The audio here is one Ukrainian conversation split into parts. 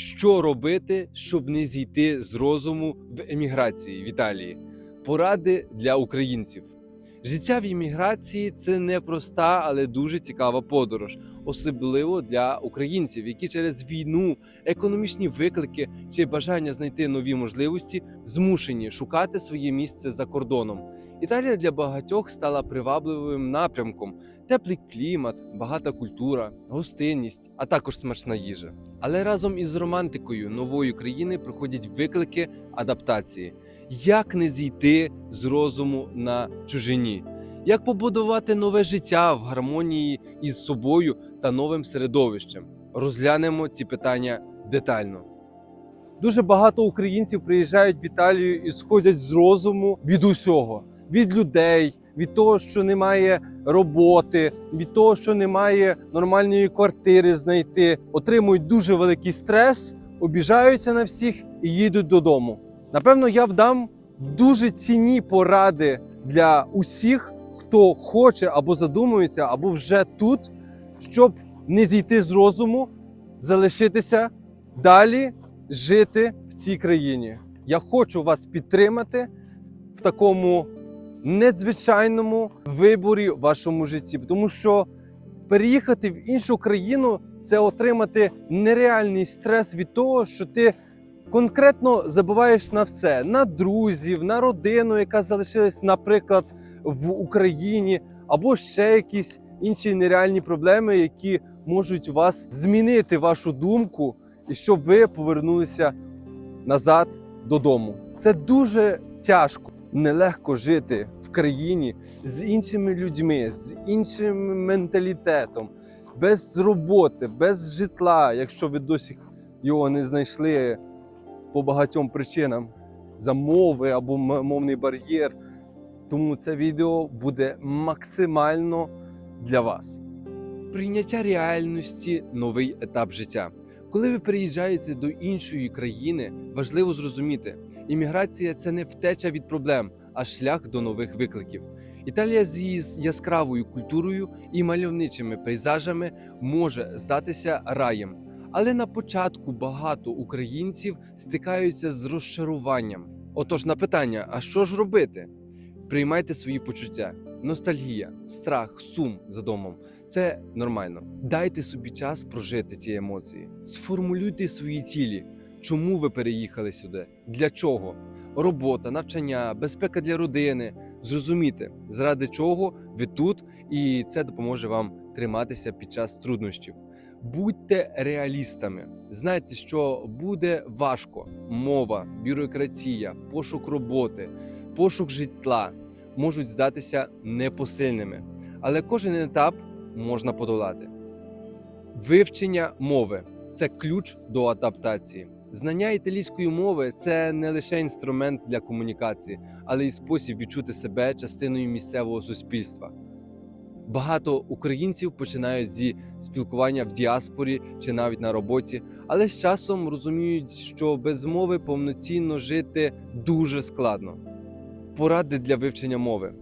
Що робити, щоб не зійти з розуму в еміграції в Італії? Поради для українців. Життя в імміграції це не проста, але дуже цікава подорож, особливо для українців, які через війну, економічні виклики чи бажання знайти нові можливості змушені шукати своє місце за кордоном. Італія для багатьох стала привабливим напрямком: теплий клімат, багата культура, гостинність, а також смачна їжа. Але разом із романтикою нової країни приходять виклики адаптації. Як не зійти з розуму на чужині? Як побудувати нове життя в гармонії із собою та новим середовищем? Розглянемо ці питання детально. Дуже багато українців приїжджають в Італію і сходять з розуму від усього: від людей, від того, що немає роботи, від того, що немає нормальної квартири знайти, отримують дуже великий стрес, обіжаються на всіх і їдуть додому. Напевно, я вдам дуже цінні поради для усіх, хто хоче або задумується, або вже тут, щоб не зійти з розуму, залишитися далі жити в цій країні. Я хочу вас підтримати в такому надзвичайному виборі в вашому житті, тому що переїхати в іншу країну це отримати нереальний стрес від того, що ти конкретно забуваєш на все: на друзів, на родину, яка залишилась, наприклад, в Україні, або ще якісь інші нереальні проблеми, які можуть вас змінити вашу думку, і щоб ви повернулися назад додому. Це дуже тяжко, нелегко жити в країні з іншими людьми, з іншим менталітетом, без роботи, без житла, якщо ви досі його не знайшли по багатьом причинам за мови або мовний бар'єр. Тому це відео буде максимально для вас. Прийняття реальності новий етап життя. Коли ви переїжджаєте до іншої країни, важливо зрозуміти, імміграція це не втеча від проблем, а шлях до нових викликів. Італія з її яскравою культурою і мальовничими пейзажами може здатися раєм. Але на початку багато українців стикаються з розчаруванням. Отож, на питання: а що ж робити? Приймайте свої почуття, ностальгія, страх, сум за домом. Це нормально. Дайте собі час прожити ці емоції. Сформулюйте свої цілі. Чому ви переїхали сюди? Для чого? Робота, навчання, безпека для родини. Зрозуміти, заради чого ви тут, і це допоможе вам триматися під час труднощів. Будьте реалістами. Знайте, що буде важко: мова, бюрократія, пошук роботи, пошук житла можуть здатися непосильними, але кожен етап можна подолати. Вивчення мови це ключ до адаптації. Знання італійської мови це не лише інструмент для комунікації, але й спосіб відчути себе частиною місцевого суспільства. Багато українців починають зі спілкування в діаспорі чи навіть на роботі, але з часом розуміють, що без мови повноцінно жити дуже складно. Поради для вивчення мови.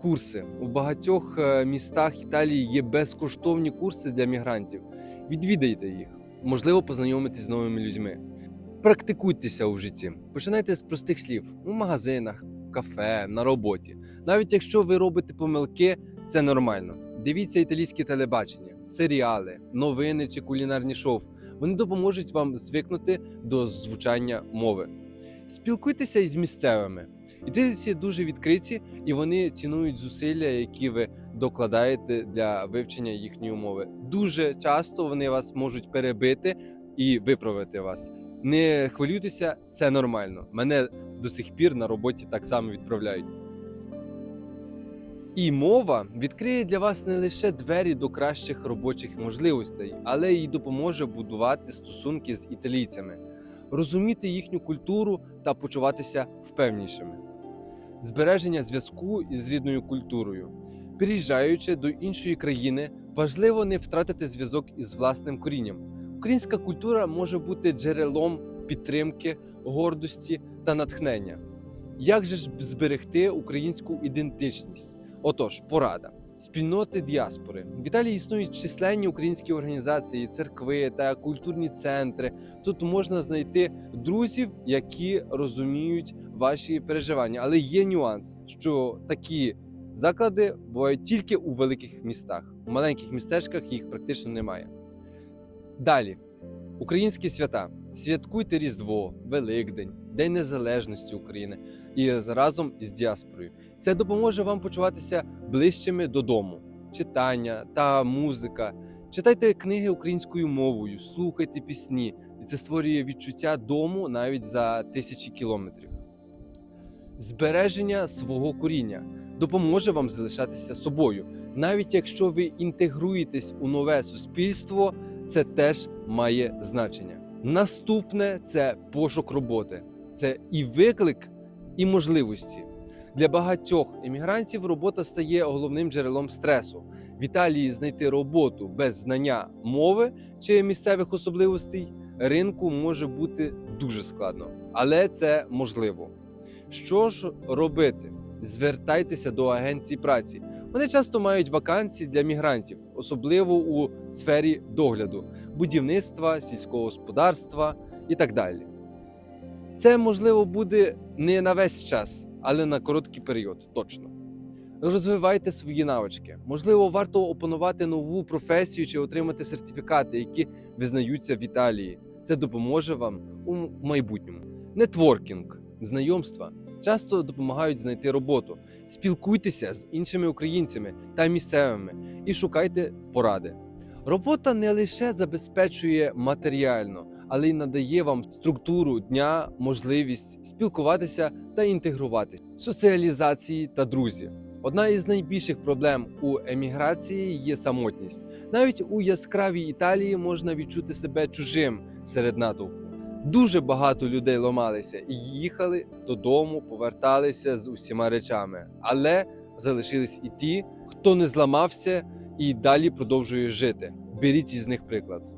Курси у багатьох е, містах Італії є безкоштовні курси для мігрантів. Відвідайте їх, можливо, познайомитись з новими людьми. Практикуйтеся у житті. Починайте з простих слів у магазинах, кафе, на роботі. Навіть якщо ви робите помилки, це нормально. Дивіться італійське телебачення, серіали, новини чи кулінарні шоу. Вони допоможуть вам звикнути до звучання мови. Спілкуйтеся із місцевими. Італійці дуже відкриті і вони цінують зусилля, які ви докладаєте для вивчення їхньої мови. Дуже часто вони вас можуть перебити і виправити вас. Не хвилюйтеся, це нормально. Мене до сих пір на роботі так само відправляють. І мова відкриє для вас не лише двері до кращих робочих можливостей, але й допоможе будувати стосунки з італійцями, розуміти їхню культуру та почуватися впевнішими. Збереження зв'язку із рідною культурою. Переїжджаючи до іншої країни, важливо не втратити зв'язок із власним корінням. Українська культура може бути джерелом підтримки, гордості та натхнення. Як же ж зберегти українську ідентичність? Отож, порада: Спільноти діаспори в Італії існують численні українські організації, церкви та культурні центри. Тут можна знайти друзів, які розуміють ваші переживання. Але є нюанс, що такі заклади бувають тільки у великих містах. У маленьких містечках їх практично немає. Далі, українські свята. Святкуйте Різдво, Великдень, День Незалежності України і разом з діаспорою. Це допоможе вам почуватися ближчими додому. Читання та музика. Читайте книги українською мовою, слухайте пісні, і це створює відчуття дому навіть за тисячі кілометрів. Збереження свого коріння допоможе вам залишатися собою. Навіть якщо ви інтегруєтесь у нове суспільство, це теж має значення. Наступне це пошук роботи, це і виклик, і можливості. Для багатьох емігрантів робота стає головним джерелом стресу. В Італії знайти роботу без знання мови чи місцевих особливостей ринку може бути дуже складно, але це можливо. Що ж робити? Звертайтеся до агенцій праці. Вони часто мають вакансії для мігрантів, особливо у сфері догляду, будівництва, сільського господарства і так далі. Це можливо буде не на весь час, але на короткий період, точно. Розвивайте свої навички. Можливо, варто опанувати нову професію чи отримати сертифікати, які визнаються в Італії. Це допоможе вам у майбутньому. Нетворкінг, знайомства часто допомагають знайти роботу. Спілкуйтеся з іншими українцями та місцевими і шукайте поради. Робота не лише забезпечує матеріально, але й надає вам структуру дня, можливість спілкуватися та інтегруватися, соціалізації та друзі. Одна із найбільших проблем у еміграції є самотність. Навіть у яскравій Італії можна відчути себе чужим серед натовпу. Дуже багато людей ламалися і їхали додому, поверталися з усіма речами, але залишились і ті, хто не зламався і далі продовжує жити. Беріть із них приклад.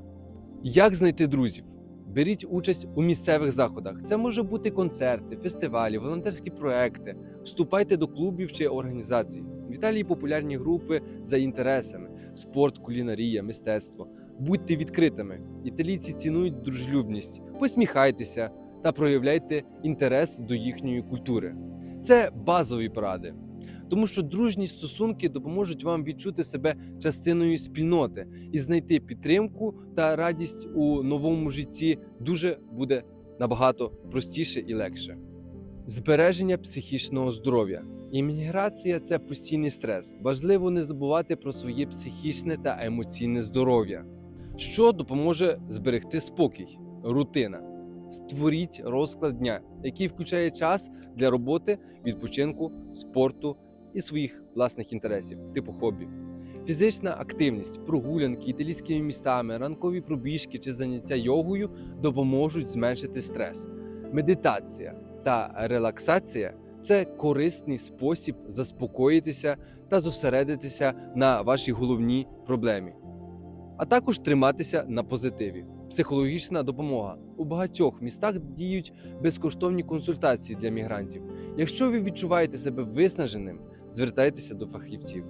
Як знайти друзів? Беріть участь у місцевих заходах. Це може бути концерти, фестивалі, волонтерські проекти. Вступайте до клубів чи організацій. В Італії популярні групи за інтересами: спорт, кулінарія, мистецтво. Будьте відкритими. Італійці цінують дружелюбність, посміхайтеся та проявляйте інтерес до їхньої культури. Це базові поради, тому що дружні стосунки допоможуть вам відчути себе частиною спільноти і знайти підтримку та радість у новому житті дуже буде набагато простіше і легше. Збереження психічного здоров'я. Імміграція це постійний стрес. Важливо не забувати про своє психічне та емоційне здоров'я, що допоможе зберегти спокій, рутина. Створіть розклад дня, який включає час для роботи, відпочинку, спорту і своїх власних інтересів, типу хобі. Фізична активність, прогулянки італійськими містами, ранкові пробіжки чи заняття йогою допоможуть зменшити стрес. Медитація та релаксація це корисний спосіб заспокоїтися та зосередитися на вашій головній проблемі, а також триматися на позитиві. Психологічна допомога у багатьох містах діють безкоштовні консультації для мігрантів. Якщо ви відчуваєте себе виснаженим, звертайтеся до фахівців.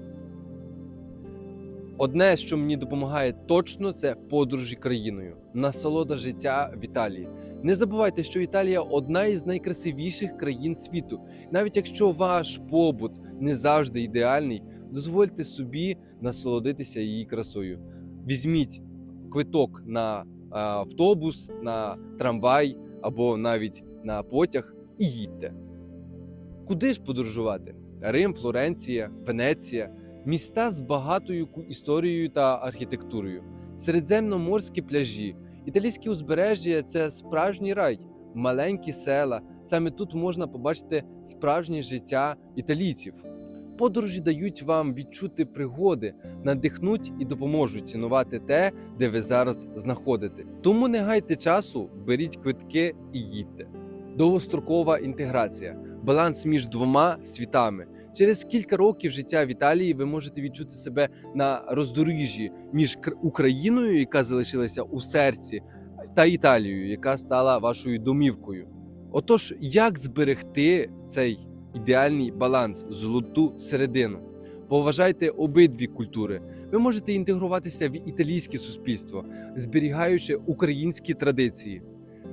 Одне, що мені допомагає точно, це подорожі країною, насолода життя в Італії. Не забувайте, що Італія одна із найкрасивіших країн світу. Навіть якщо ваш побут не завжди ідеальний, дозвольте собі насолодитися її красою. Візьміть квиток на автобус, на трамвай або навіть на потяг і їдьте. Куди ж подорожувати? Рим, Флоренція, Венеція міста з багатою історією та архітектурою, середземноморські пляжі, італійське узбережжя це справжній рай, маленькі села. Саме тут можна побачити справжнє життя італійців. Подорожі дають вам відчути пригоди, надихнуть і допоможуть цінувати те, де ви зараз знаходите. Тому не гайте часу, беріть квитки і їдьте. Довгострокова інтеграція, баланс між двома світами. Через кілька років життя в Італії ви можете відчути себе на роздоріжжі між Кр- Україною, яка залишилася у серці, та Італією, яка стала вашою домівкою. Отож, як зберегти цей ідеальний баланс, золоту середину? Поважайте обидві культури. Ви можете інтегруватися в італійське суспільство, зберігаючи українські традиції.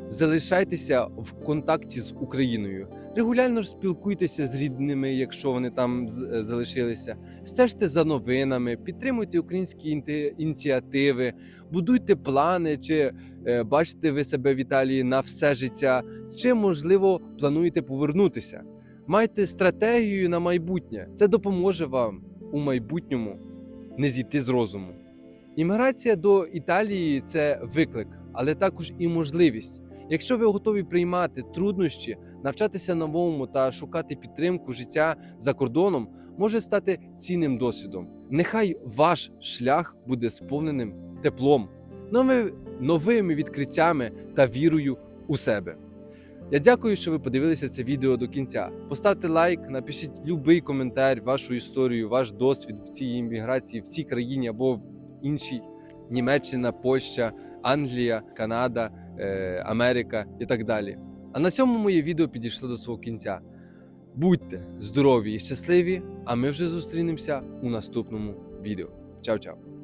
Залишайтеся в контакті з Україною. Регулярно спілкуйтеся з рідними, якщо вони там е, залишилися. Стежте за новинами, підтримуйте українські ініціативи, будуйте плани, чи е, бачите ви себе в Італії на все життя, чи можливо плануєте повернутися. Майте стратегію на майбутнє. Це допоможе вам у майбутньому не зійти з розуму. Імміграція до Італії це виклик, але також і можливість. Якщо ви готові приймати труднощі, навчатися новому та шукати підтримку життя за кордоном, може стати цінним досвідом. Нехай ваш шлях буде сповненим теплом, новими відкриттями та вірою у себе. Я дякую, що ви подивилися це відео до кінця. Поставте лайк, напишіть будь-який коментар, вашу історію, ваш досвід в цій імміграції, в цій країні або в іншій. Німеччина, Польща, Англія, Канада, е, Америка і так далі. А на цьому моє відео підійшло до свого кінця. Будьте здорові і щасливі, а ми вже зустрінемося у наступному відео. Чао-чао!